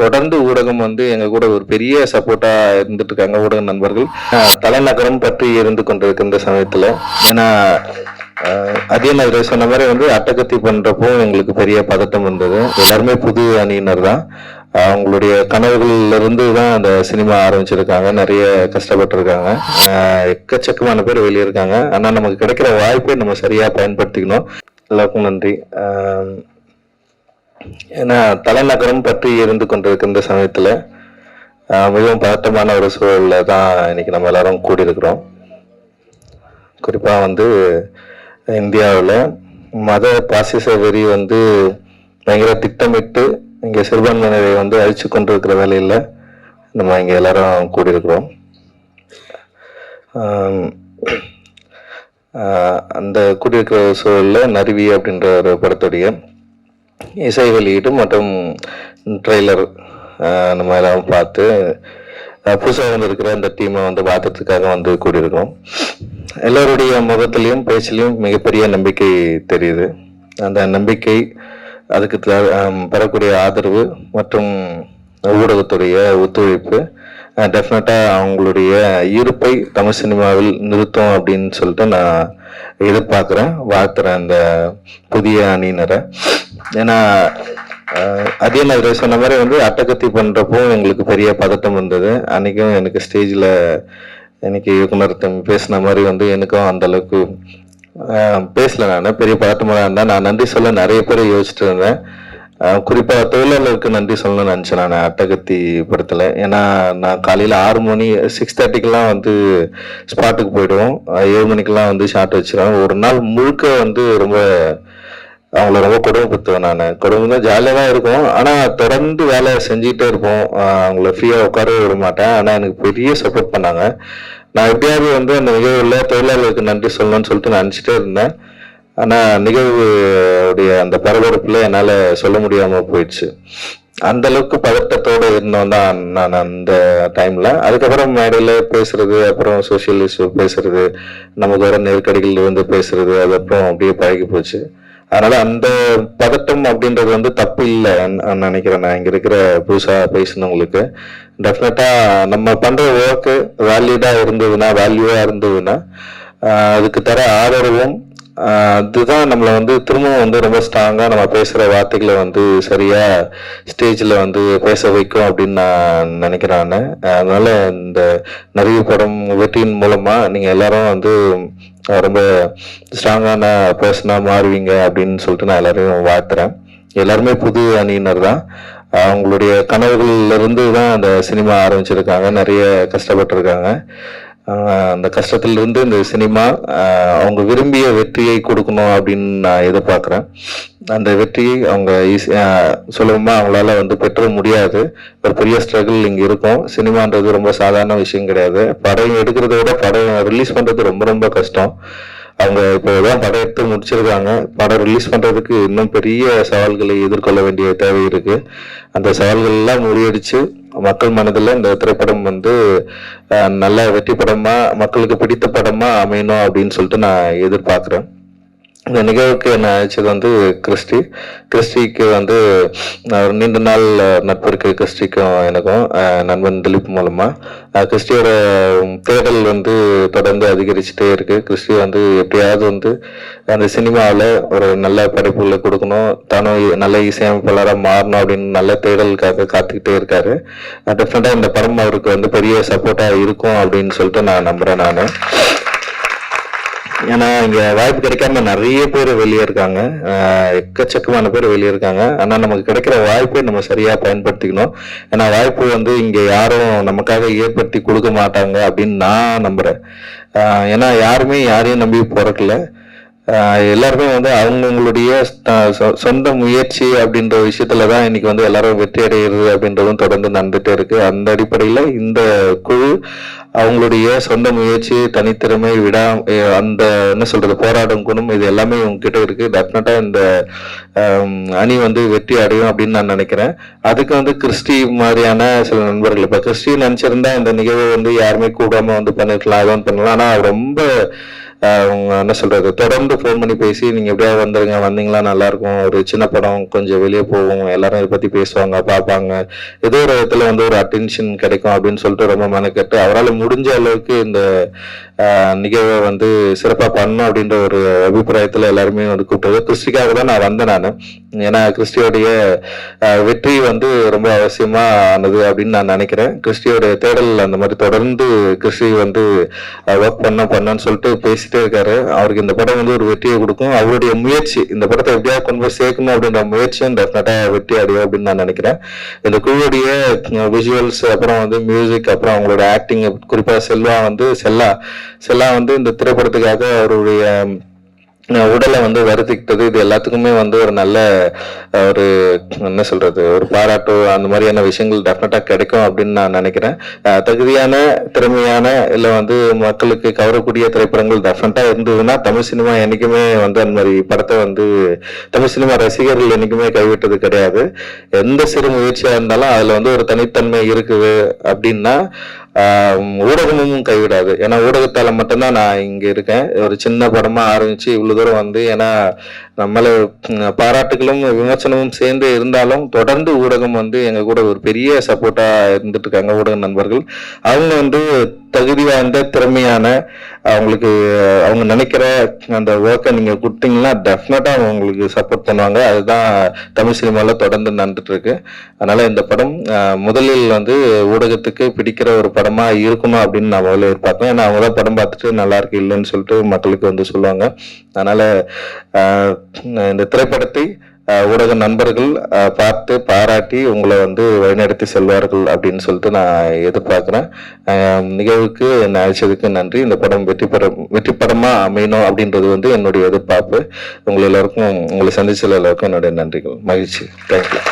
தொடர்ந்து ஊடகம் வந்து எங்க கூட ஒரு பெரிய சப்போர்ட்டா இருந்துட்டு இருக்காங்க ஊடக நண்பர்கள். தலைநகரம் பற்றி இருந்து கொண்டிருக்கின்ற சமயத்துல. ஏன்னா அதே மாதிரி சொன்ன மாதிரி வந்து அட்டகத்தி பண்றப்போ எங்களுக்கு பெரிய பதட்டம் வந்தது. எல்லாருமே புது அணியினர் தான். அவங்களுடைய கனவுகள்ல இருந்து தான் அந்த சினிமா ஆரம்பிச்சிருக்காங்க. நிறைய கஷ்டப்பட்டிருக்காங்க. எக்கச்சக்கமான பேர் வெளியே இருக்காங்க ஆனா நமக்கு கிடைக்கிற வாய்ப்பை நம்ம சரியா பயன்படுத்திக்கணும். எல்லாருக்கும் நன்றி. ஏன்னா தலைநகரம் பற்றி இருந்து கொண்டிருக்கின்ற சமயத்தில் மிகவும் பதட்டமான ஒரு சூழலில் தான் இன்னைக்கு நம்ம எல்லாரும் கூடியிருக்கிறோம். குறிப்பாக வந்து இந்தியாவில் மத பாசிச வெறி வந்து பயங்கர திட்டமிட்டு இங்கே சிறுபான்மையினரை வந்து அழிச்சு கொண்டிருக்கிற வேலையில் நம்ம இங்கே எல்லாரும் கூடியிருக்கிறோம். அந்த கூடியிருக்கிற சூழலில் நருவி அப்படின்ற ஒரு படத்துடைய இசை வெளியீடு மற்றும் ட்ரெய்லர் நம்ம எல்லாம் பார்த்து புதுசாக வந்திருக்கிற அந்த டீமை வந்து பார்த்ததுக்காக வந்து கூடியிருக்கோம் எல்லோருடைய முகத்திலையும் பேச்சிலையும் மிகப்பெரிய நம்பிக்கை தெரியுது. அந்த நம்பிக்கை அதுக்கு பெறக்கூடிய ஆதரவு மற்றும் ஊடகத்துடைய ஒத்துழைப்பு டெஃபினட்டாக அவங்களுடைய இருப்பை தமிழ் சினிமாவில் நிறுத்தும் அப்படின்னு சொல்லிட்டு நான் எதிர்பார்க்குறேன். வாழ்த்துறேன் அந்த புதிய அணியினரை. ஏன்னா அதே மாதிரி சொன்ன மாதிரி வந்து அட்டகத்தி பண்ணுறப்போ எங்களுக்கு பெரிய பதட்டம் வந்தது. அன்றைக்கும் எனக்கு ஸ்டேஜில் எனக்கு இயக்குனர் பேசின மாதிரி வந்து எனக்கும் அந்தளவுக்கு பேசல நான். பெரிய பதட்டமாக இருந்தேன். நான் நன்றி சொல்ல நிறைய பேர் யோசிச்சுட்டு இருந்தேன். குறிப்பாக தொழிலாளருக்கு நன்றி சொல்லணும்னு நினச்சேன் நான் அட்டகத்தி படத்தில். ஏன்னா நான் காலையில் ஆறு மணி சிக்ஸ் தேர்ட்டிக்கெலாம் வந்து ஸ்பாட்டுக்கு போயிடுவோம். ஏழு மணிக்கெல்லாம் வந்து ஷார்ட் வச்சிருவேன் ஒரு நாள் முழுக்க வந்து ரொம்ப அவங்கள ரொம்ப கொடுமைப்படுத்துவேன் நான். கொடுமை தான் ஜாலியாக தான் இருக்கும். ஆனால் தொடர்ந்து வேலை செஞ்சுக்கிட்டே இருப்போம். அவங்கள ஃப்ரீயாக உட்காரவே விட மாட்டேன். ஆனால் எனக்கு பெரிய சப்போர்ட் பண்ணாங்க. நான் எப்படியாவது வந்து அந்த நிகழ்வில் தொழிலாளர்களுக்கு நன்றி சொல்லணும்னு சொல்லிட்டு நான் நினச்சிட்டே இருந்தேன். ஆனால் நிகழ்வு உடைய அந்த பரபரப்பில் என்னால் சொல்ல முடியாமல் போயிடுச்சு. அந்த அளவுக்கு பதட்டத்தோடு இருந்தோம் தான் நான் அந்த டைமில் அதுக்கப்புறம் மேடையில் பேசுறது அப்புறம் சோசியல் இஷ்யூ பேசுறது நமக்கு வர நெருக்கடிகள் இருந்து பேசுறது அதுக்கப்புறம் அப்படியே பழகி போச்சு. அதனால அந்த பதட்டம் அப்படின்றது வந்து தப்பு இல்லை நான் நினைக்கிறேன். நான் இங்கே இருக்கிற புதுசாக பேசினவங்களுக்கு. டெஃபினட்டாக நம்ம பண்ணுற ஒர்க்கு வேல்யூடாக இருந்ததுன்னா வேல்யூவாக இருந்ததுன்னா அதுக்கு தர ஆதரவும் அதுதான் நம்மளை வந்து திரும்பவும் வந்து ரொம்ப ஸ்ட்ராங்காக நம்ம பேசுகிற வார்த்தைகளை வந்து சரியாக ஸ்டேஜில் வந்து பேச வைக்கும் அப்படின்னு நான் நினைக்கிறேன் அதனால் இந்த நிறைய படம் வெற்றியின் மூலமாக நீங்கள் எல்லாரும் வந்து ரொம்ப ஸ்ட்ராங்கான பர்சனாக மாறுவீங்க அப்படின்னு சொல்லிட்டு நான் எல்லாரையும் வாழ்த்துறேன். எல்லாருமே புது அணியினர் தான். அவங்களுடைய கனவுகள்லேருந்து தான் அந்த சினிமா ஆரம்பிச்சிருக்காங்க. நிறைய கஷ்டப்பட்டிருக்காங்க. அந்த கஷ்டத்திலிருந்து இந்த சினிமா அவங்க விரும்பிய வெற்றியை கொடுக்கணும் அப்படின்னு நான் எதிர்பார்க்குறேன். அந்த வெற்றியை அவங்க ஈஸி சுலபமாக அவங்களால வந்து பெற்ற முடியாது. ஒரு பெரிய ஸ்ட்ரகிள் இங்கே இருக்கும். சினிமான்றது ரொம்ப சாதாரண விஷயம் கிடையாது. படம் எடுக்கிறத விட படம் ரிலீஸ் பண்ணுறது ரொம்ப ரொம்ப கஷ்டம். அவங்க இப்போதான் படம் எடுத்து முடிச்சிருக்காங்க. படம் ரிலீஸ் பண்ணுறதுக்கு இன்னும் பெரிய சவால்களை எதிர்கொள்ள வேண்டிய தேவை இருக்குது அந்த சவால்கள்லாம் முறியடித்து முறியடிச்சு மக்கள் மனதில் இந்த திரைப்படம் வந்து நல்ல வெற்றி படமாக மக்களுக்கு பிடித்த படமாக அமையணும் அப்படின்னு சொல்லிட்டு நான் எதிர்பார்க்குறேன். இந்த நிகழ்வுக்கு என்ன அழைச்சது வந்து கிறிஸ்டி. கிறிஸ்டிக்கு வந்து நீண்ட நாள் நட்பு இருக்கு. கிறிஸ்டிக்கும் எனக்கும் நண்பன் திலீப் மூலமாக கிறிஸ்டியோட தேடல் வந்து தொடர்ந்து அதிகரிச்சுட்டே இருக்கு. கிறிஸ்டி வந்து எப்படியாவது வந்து அந்த சினிமாவில் ஒரு நல்ல படைப்புகளை கொடுக்கணும். தானும் நல்ல இசையமைப்பாளராக மாறணும் அப்படின்னு நல்ல தேடலுக்காக காத்துக்கிட்டே இருக்காரு. டெஃபினட்டாக இந்த படம் அவருக்கு வந்து பெரிய சப்போர்ட்டாக இருக்கும் அப்படின்னு சொல்லிட்டு நான் நம்புகிறேன் நான். ஏன்னா இங்க வாய்ப்பு கிடைக்காம நிறைய பேர் வெளியே இருக்காங்க. எக்கச்சக்கமான பேர் வெளியே இருக்காங்க. ஆனா நமக்கு கிடைக்கிற வாய்ப்பை நம்ம சரியா பயன்படுத்திக்கணும். ஏன்னா வாய்ப்பு வந்து இங்க யாரும் நமக்காக ஏற்படுத்தி கொடுக்க மாட்டாங்க அப்படின்னு நான் நம்புறேன். ஏன்னா யாருமே யாரையும் நம்பி பிறக்கல எல்லாருமே வந்து அவங்கவுங்களுடைய சொந்த முயற்சி அப்படின்ற விஷயத்துல தான் இன்னைக்கு வந்து எல்லாரும் வெற்றி அடைகிறது அப்படின்றதும் தொடர்ந்து நடந்துட்டே இருக்கு. அந்த அடிப்படையில இந்த குழு அவங்களுடைய சொந்த முயற்சி தனித்திறமை விடா அந்த என்ன சொல்றது போராடும் குணம் இது எல்லாமே உங்ககிட்ட இருக்கு. டெஃபினட்டா இந்த அணி வந்து வெற்றி அடையும் அப்படின்னு நான் நினைக்கிறேன். அதுக்கு வந்து கிறிஸ்டி மாதிரியான சில நண்பர்கள் இப்ப கிறிஸ்டி நினைச்சிருந்தா இந்த நிகழ்வு வந்து யாருமே கூடாம வந்து பண்ணிருக்கலாம் அதான் பண்ணலாம். ஆனா ரொம்ப அவங்க என்ன சொல்றது தொடர்ந்து ஃபோன் பண்ணி பேசி நீங்க எப்படியாவது வந்துருங்க வந்தீங்களா நல்லா இருக்கும் ஒரு சின்ன படம் கொஞ்சம் வெளியே போகும் எல்லாரும் இதை பத்தி பேசுவாங்க பார்ப்பாங்க. ஏதோ ஒரு இடத்துல வந்து ஒரு அட்டென்ஷன் கிடைக்கும் அப்படின்னு சொல்லிட்டு ரொம்ப மெனக்கெட்டு அவரால் முடிஞ்ச அளவுக்கு இந்த நிகழ்வை வந்து சிறப்பாக பண்ணணும் அப்படின்ற ஒரு அபிப்பிராயத்தில் எல்லாருமே வந்து கூப்பிட்டது. கிறிஸ்டிக்காக தான் நான் வந்தேன் நான். ஏன்னா கிறிஸ்டியோடைய வெற்றி வந்து ரொம்ப அவசியமாக ஆனது அப்படின்னு நான் நினைக்கிறேன். கிறிஸ்டியோடைய தேடல் அந்த மாதிரி தொடர்ந்து கிறிஸ்டி வந்து ஒர்க் பண்ண பண்ணன்னு சொல்லிட்டு பேசிட்டு இருக்காரு அவருக்கு இந்த படம் வந்து ஒரு வெற்றியை கொடுக்கும். அவருடைய முயற்சி இந்த படத்தை எப்படியா கொண்டு போய் சேர்க்கணும் அப்படின்ற முயற்சியும் டெஃபினட்டா வெற்றி அடையும் அப்படின்னு நான் நினைக்கிறேன். இந்த குழுவுடைய விஷுவல்ஸ் அப்புறம் வந்து மியூசிக் அப்புறம் அவங்களோட ஆக்டிங் குறிப்பா செல்வா வந்து செல்லா. செல்லா வந்து இந்த திரைப்படத்துக்காக அவருடைய உடலை வந்து வருத்திக்கிட்டது இது எல்லாத்துக்குமே வந்து ஒரு நல்ல ஒரு என்ன சொல்றது ஒரு பாராட்டு அந்த மாதிரியான விஷயங்கள் டெஃபினட்டா கிடைக்கும் அப்படின்னு நான் நினைக்கிறேன். தகுதியான திறமையான இல்ல வந்து மக்களுக்கு கவரக்கூடிய திரைப்படங்கள் டெஃபினட்டா இருந்ததுன்னா தமிழ் சினிமா என்னைக்குமே வந்து அந்த மாதிரி படத்தை வந்து தமிழ் சினிமா ரசிகர்கள் என்னைக்குமே கைவிட்டது கிடையாது. எந்த சிறு முயற்சியா இருந்தாலும் அதுல வந்து ஒரு தனித்தன்மை இருக்குது அப்படின்னா ஊடகமும் கைவிடாது. ஏன்னா ஊடகத்தால் மட்டும்தான் நான் இங்கே இருக்கேன். ஒரு சின்ன படமாக ஆரம்பித்து இவ்வளோ தூரம் வந்து ஏன்னா நம்மள பாராட்டுகளும் விமர்சனமும் சேர்ந்து இருந்தாலும் தொடர்ந்து ஊடகம் வந்து எங்க கூட ஒரு பெரிய சப்போர்ட்டா இருந்துட்டு இருக்காங்க ஊடக நண்பர்கள். அவங்க வந்து தகுதி வாய்ந்த திறமையான அவங்களுக்கு அவங்க நினைக்கிற அந்த ஒர்க்கை நீங்க கொடுத்தீங்கன்னா டெஃபினட்டா அவங்க உங்களுக்கு சப்போர்ட் பண்ணுவாங்க. அதுதான் தமிழ் சினிமாவில் தொடர்ந்து நடந்துட்டு இருக்கு அதனால இந்த படம் முதலில் வந்து ஊடகத்துக்கு பிடிக்கிற ஒரு படமா இருக்கணும் அப்படின்னு நான் முதல்ல எதிர்பார்த்தேன். ஏன்னா அவங்க தான் படம் பார்த்துட்டு நல்லா இருக்கு இல்லைன்னு சொல்லிட்டு மக்களுக்கு வந்து சொல்லுவாங்க. அதனால இந்த திரைப்படத்தை ஊடக நண்பர்கள் பார்த்து பாராட்டி உங்களை வந்து வழிநடத்தி செல்வார்கள் அப்படின்னு சொல்லிட்டு நான் எதிர்பார்க்குறேன். நிகழ்வுக்கு என்னை அழைச்சதுக்கு நன்றி. இந்த படம் வெற்றி பெற வெற்றி படமாக அமையணும் அப்படின்றது வந்து என்னுடைய எதிர்பார்ப்பு. உங்களை எல்லாருக்கும் உங்களை சந்திச்ச எல்லாருக்கும் என்னுடைய நன்றிகள். மகிழ்ச்சி. தேங்க்யூ